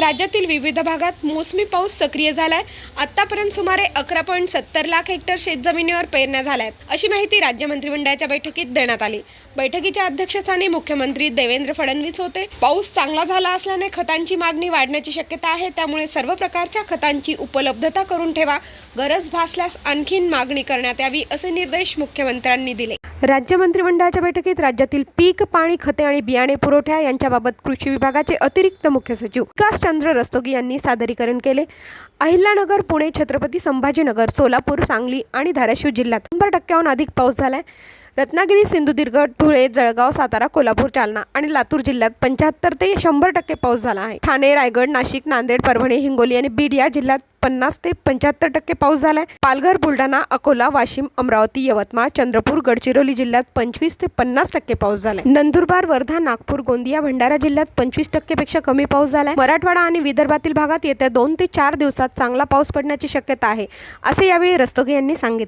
राज्यातील विविध भागात मोसमी पाऊस सक्रिय झालाय. आतापर्यंत सुमारे अकरा पॉईंट सत्तर लाख हेक्टर शेतजमिनीवर पेरण्या झाल्या आहेत अशी माहिती राज्य मंत्रिमंडळाच्या बैठकीत देण्यात आली. बैठकीच्या अध्यक्षस्थानी मुख्यमंत्री देवेंद्र फडणवीस होते. पाऊस चांगला झाला असल्याने खतांची मागणी वाढण्याची शक्यता आहे. त्यामुळे सर्व प्रकारच्या खतांची उपलब्धता करून ठेवा. गरज भासल्यास आणखीन मागणी करण्यात यावी असे निर्देश मुख्यमंत्र्यांनी दिले. राज्य मंत्रिमंडळाच्या बैठकीत राज्यातील पीक पाणी खते आणि बियाणे पुरवठा यांच्याबाबत कृषी विभागाचे अतिरिक्त मुख्य सचिव चंद्र रस्तोगी यांनी सादरीकरण केले. अहिल्यानगर पुणे छत्रपती संभाजीनगर सोलापूर सांगली आणि धाराशिव जिल्ह्यात शंभर टक्क्याहून अधिक पाऊस झालाय. रत्नागिरी सिंधुदुर्ग धुळे जळगाव सातारा कोल्हापूर जालना आणि लातूर जिल्ह्यात पंच्याहत्तर ते शंभर टक्के पाऊस झाला आहे. ठाणे रायगड नाशिक नांदेड परभणी हिंगोली आणि बीड या जिल्ह्यात पन्नास ते पंच्याहत्तर टक्के पाऊस झालाय. पालघर बुलढाणा अकोला वाशिम अमरावती यवतमाळ चंद्रपूर गडचिरोली जिल्ह्यात पंचवीस ते पन्नास टक्के पाऊस झालाय. नंदुरबार वर्धा नागपूर गोंदिया भंडारा जिल्ह्यात पंचवीस टक्केपेक्षा कमी पाऊस झालाय. मराठवाडा आणि विदर्भातील भागात येत्या दोन ते चार दिवसात चांगला पाऊस पडण्याची शक्यता आहे असे यावेळी रस्तोगी यांनी सांगितले.